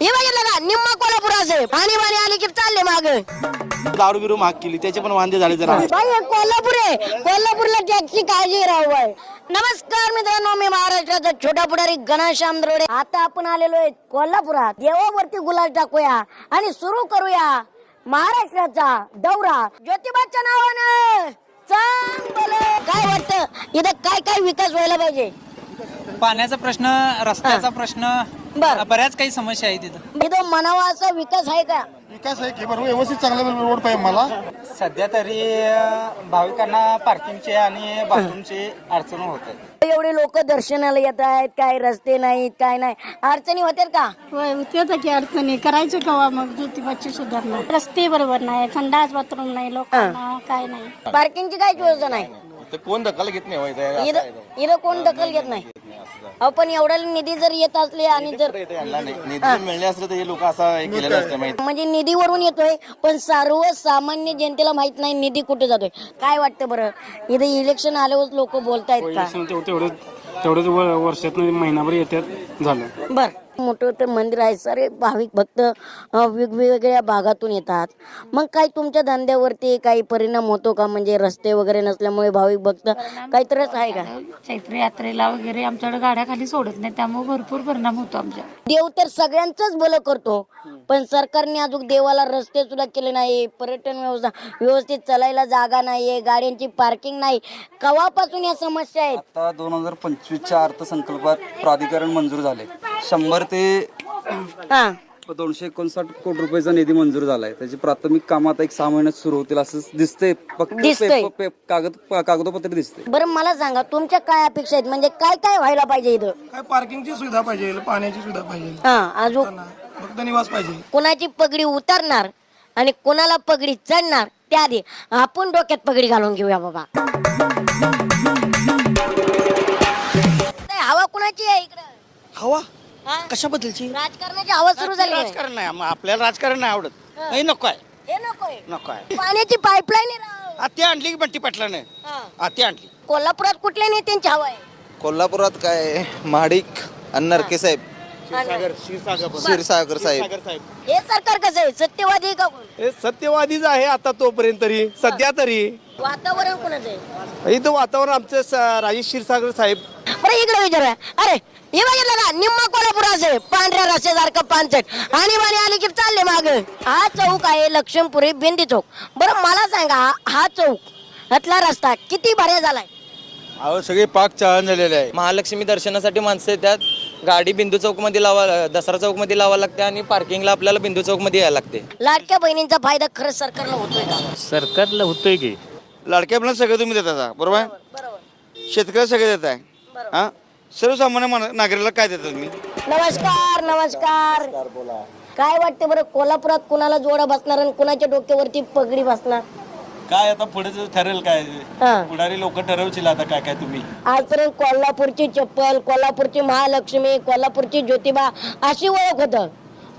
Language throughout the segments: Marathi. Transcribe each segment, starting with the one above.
हे बघितलं का निम्मा कोल्हापुराचे पाणी पाणी आले की चालले माग. दारू बिरू महाग केली त्याचे पण वांदे झाले जरा. बाई हे कोल्हापूर आहे. कोल्हापूरला टॅक्सी काळजी राहू आहे नमस्कार मित्रांनो मी महाराष्ट्राचा छोटा पुढारी घनश्याम द्रोडे आता आपण आलेलो आहे कोल्हापुरात. देवावरती गुलाल टाकूया आणि सुरू करूया. महाराष्ट्राचा दौरा ज्योतिबाच्या नावानं. चांगलं काय वाटतं? इथं काय काय विकास व्हायला पाहिजे? पाण्याचा प्रश्न रस्त्याचा प्रश्न बर. बऱ्याच काही समस्या आहेत तिथं इथं असा विकास आहे का? विकास आहे की बरोबर व्यवस्थित चांगला रोड पाहिजे मला. सध्या तरी भाविकांना पार्किंगचे आणि बाथरूमची अडचण होते एवढे लोक दर्शनाला येत आहेत काय रस्ते नाहीत काय नाही. अडचणी होतील का? होय होते की अडचणी. करायचं कवा मग? ज्योतिबाची सुधारणा. रस्ते बरोबर नाही संडास बाथरूम नाही लोकांना काय नाही. पार्किंगची काहीच व्यवस्था नाही ते कोण दखल घेत नाही होय ते. इथं इथं कोण दखल घेत नाही? अहो पण एवढा निधी जर येत असले आणि जर. निधी मिळले असले तर हे लोक असं हे केलेलं असतं माहिती. म्हणजे निधीवरून येतोय पण सर्वसामान्य जनतेला माहीत नाही निधी कुठे जातोय. काय वाटतं बरं? इथं इलेक्शन आल्यावर लोक बोलतायत का? तेवढं तेवढं तेवढंच व- वर्षातनं महिनाभर येतात झालं. बर. मोठं ते मंदिर आहे. सारे भाविक भक्त वेगवेगळ्या भागातून येतात. मग काही तुमच्या धंद्यावरती काही परिणाम होतो का? म्हणजे रस्ते वगैरे नसल्यामुळे भाविक भक्त काही त्रास आहे का? चैत्र यात्रेला वगैरे आमच्याकडे गाड्या खाली सोडत नाही. त्यामुळे भरपूर परिणाम होतो आमच्या. देव तर सगळ्यांचंच भलं करतो. पण सरकारने अजून देवाला रस्ते सुद्धा केले नाही. पर्यटन व्यवस्था व्यवस्थित चालायला जागा नाहीये. गाड्यांची पार्किंग नाही. कवापासून या समस्या आहेत? आता दोन हजार पंचवीसच्या अर्थसंकल्पात प्राधिकरण मंजूर झाले शंभर ते हा. दोनशे एकोणसाठ कोटी रुपयाचा निधी मंजूर झालाय. त्याची प्राथमिक कामं आता एक सहा महिन्यात सुरू होतील असं दिसतंय. फक्त दिसतंय. पेप- पेप- कागद कागदोपत्री दिसते बरं मला सांगा तुमच्या काय अपेक्षा आहेत? म्हणजे काय काय व्हायला पाहिजे इथं? काय पार्किंगची सुविधा पाहिजे पाण्याची सुविधा पाहिजे. हा अजून? फक्त निवास पाहिजे. कोणाची पगडी उतरणार आणि कोणाला पगडी चढणार त्याआधी आपण डोक्यात पगडी घालून घेऊया बाबा. हवा कुणाची आहे इकडं? हवा? हा? कशाबद्दलची? राजकारणाची हवा सुरू झाली. आहे. राजकारण नाही आम- आपल्याला राजकारण नाही आवडत. नाही नको आहे. हे नकोय नको आहे. पाण्याची पाईपलाईन आहे राव. आत्या आणली की बंटी पाटलाने हा. आत्या आणली. कोल्हापुरात कुठल्या नेत्यांची हवा आहे? कोल्हापुरात काय? महाडिक आणि नरके साहेब. क्षीरसागर साहेब. हे सरकार कसं आहे? सत्यवादी आहे का कोण? हे सत्यवादीच आहे आता तोपर्यंत तरी. सध्या तरी. वातावरण कोणाचं आहे? इथं वातावरण आमचं स- राजेश क्षीरसागर साहेब. बरं इकडे विचारूया अरे हे बघितलं का निम्मा कोल्हापुराचे पांढऱ्या रस्त्यासारखं पानसट आणि बाणी आली की चालले माग. हा चौक आहे लक्ष्मपुरी बेंदी चौक. बरं मला सांगा हा चौक ह्यातला रस्ता किती भाड्या झालाय? अहो सगळे पाक चाळण झालेले आहे. महालक्ष्मी दर्शनासाठी माणसं येतात. गाडी बिंदू चौकमध्ये लावा दसरा चौकमध्ये लावा लागते आणि पार्किंगला आपल्याला बिंदू चौकमध्ये यायला लागते. लाडक्या बहिणींचा फायदा खरंच सरकारला होतोय का? सरकारला होतंय की. लाडक्या मुलांना सगळं तुम्ही देता बरोबर? शेतकऱ्याला सगळं देत आहे हा? सर्वसामान्य नागरिकाला काय देता तुम्ही? नमस्कार नमस्कार. काय वाटते बरं कोल्हापुरात कुणाला जोडा बसणार आणि कुणाच्या डोक्यावरती पगडी बसणार? काय आता पुढे ठरेल काय? हा. पुढारी लोक ठरवतील आता काय काय तुम्ही? आजपर्यंत कोल्हापूरची चप्पल कोल्हापूरची महालक्ष्मी कोल्हापूरची ज्योतिबा अशी ओळख होतं.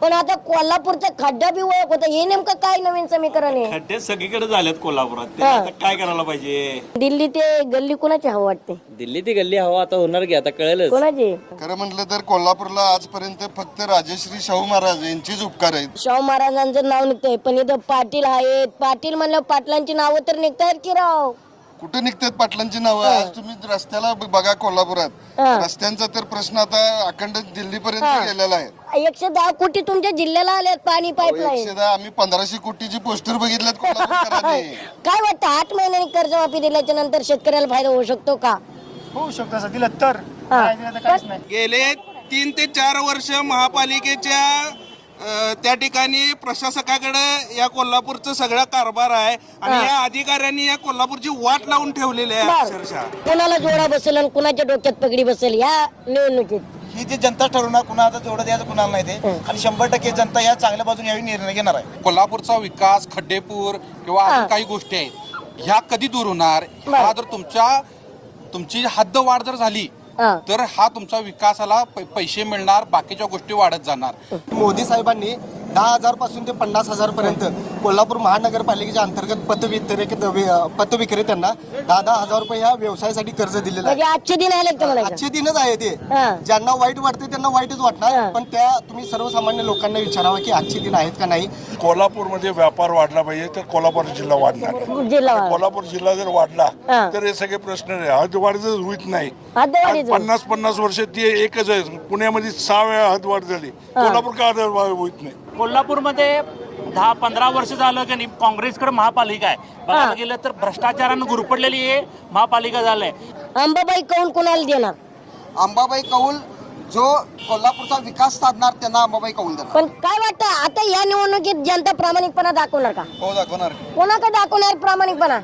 पण आता कोल्हापूरचा खड्डा बी ओळख होतं. हे नेमकं काय नवीन समीकरण आहे? खड्डे सगळीकडे झालेत कोल्हापुरात. ते हा. आता काय करायला पाहिजे? दिल्ली ते गल्ली कुणाची हवं वाटते? दिल्ली ती गल्ली हवा आता होणार की आता कळेलच. कोणाची? खरं म्हटलं तर कोल्हापूरला आजपर्यंत फक्त राजश्री शाहू महाराज यांचीच उपकार आहेत. शाहू महाराजांचं नाव निघतंय पण इथं पाटील आहेत. पाटील म्हणलं पाटलांची नावं तर निघतायत की राव? कुठे निघतात पाटलांची नावं? आज तुम्ही रस्त्याला ब- बघा कोल्हापुरात. हा. रस्त्यांचा तर प्रश्न आता अखंड दिल्लीपर्यंत गेलेला आहे. एकशे दहा कोटी तुमच्या जिल्ह्याला आल्यात पाणी पाईपलाईन एकशे दहा आम्ही पंधराशे कोटीची पोस्टर बघितल्यात कोल्हापूरकरांनी काय वाटतं आठ महिन्यांनी कर्जमाफी दिल्याच्या नंतर शेतकऱ्याला फायदा होऊ शकतो का? होऊ शकतो असं दिलं तर. काय दिलं तर काहीच नाही. गेले तीन ते चार वर्ष महापालिकेच्या त्या ठिकाणी प्रशासकाकडे या कोल्हापूरचा सगळा कारभार आहे आणि या अधिकाऱ्यांनी या कोल्हापूरची वाट लावून ठेवलेली आहे अक्षरशः. कोणाला जोडा बसेल आणि कुणाच्या डोक्यात पगडी बसेल या निवडणुकीत? ही जी जनता ठरवणार कुणाला तेवढं द्यायचं कुणाला नाही ते. आणि शंभर टक्के जनता या चांगल्या बाजूने यावी निर्णय घेणार आहे. कोल्हापूरचा विकास खड्डेपूर किंवा अजून काही गोष्टी आहेत ह्या कधी दूर होणार? हा जर तुमच्या तुमची हद्द वाढ जर झाली. तर हा तुमचा विकासाला पैसे मिळणार बाकीच्या गोष्टी वाढत जाणार. मोदी साहेबांनी दहा हजारपासून ते पन्नास हजार पर्यंत कोल्हापूर महानगरपालिकेच्या अंतर्गत पतवितरक पतविक्रेत्यांना दहा दहा हजार रुपये ह्या व्यवसायासाठी कर्ज दिलेलं आहे. म्हणजे आजचे दिन आले का म्हणायचं? आजचे दिनच आहे ते. हा. ज्यांना वाईट वाटते त्यांना वाईटच. वाटणार. पण त्या तुम्ही सर्वसामान्य लोकांना विचारावं की आजचे दिन आहेत का नाही. कोल्हापूरमध्ये व्यापार वाढला पाहिजे तर कोल्हापूर जिल्हा वाढणार. जिल्हा कोल्हापूर जिल्हा जर वाढला हा. तर हे सगळे प्रश्न नाही हदवाढ जर होत नाही. हद्दवाढीचं. पन्नास पन्नास वर्ष ती एकच आहे. पुण्यामध्ये सहा वेळा हदवाढ झाली. कोल्हापूर का हदवाढ होत नाही? कोल्हापूरमध्ये दहा पंधरा वर्ष झालं की नाही काँग्रेसकडे महापालिका आहे. बघायला गेलं तर भ्रष्टाचारानं गुरपडलेली हे महापालिका झालंय. अंबाबाई कौल कोणाला देणार? अंबाबाई कौल जो कोल्हापूरचा विकास साधणार त्यांना अंबाबाई कौल देणार. पण काय वाटतं आता या निवडणुकीत जनता प्रामाणिकपणा दाखवणार का? हो दाखवणार. कोणाकडे दाखवणार प्रामाणिकपणा?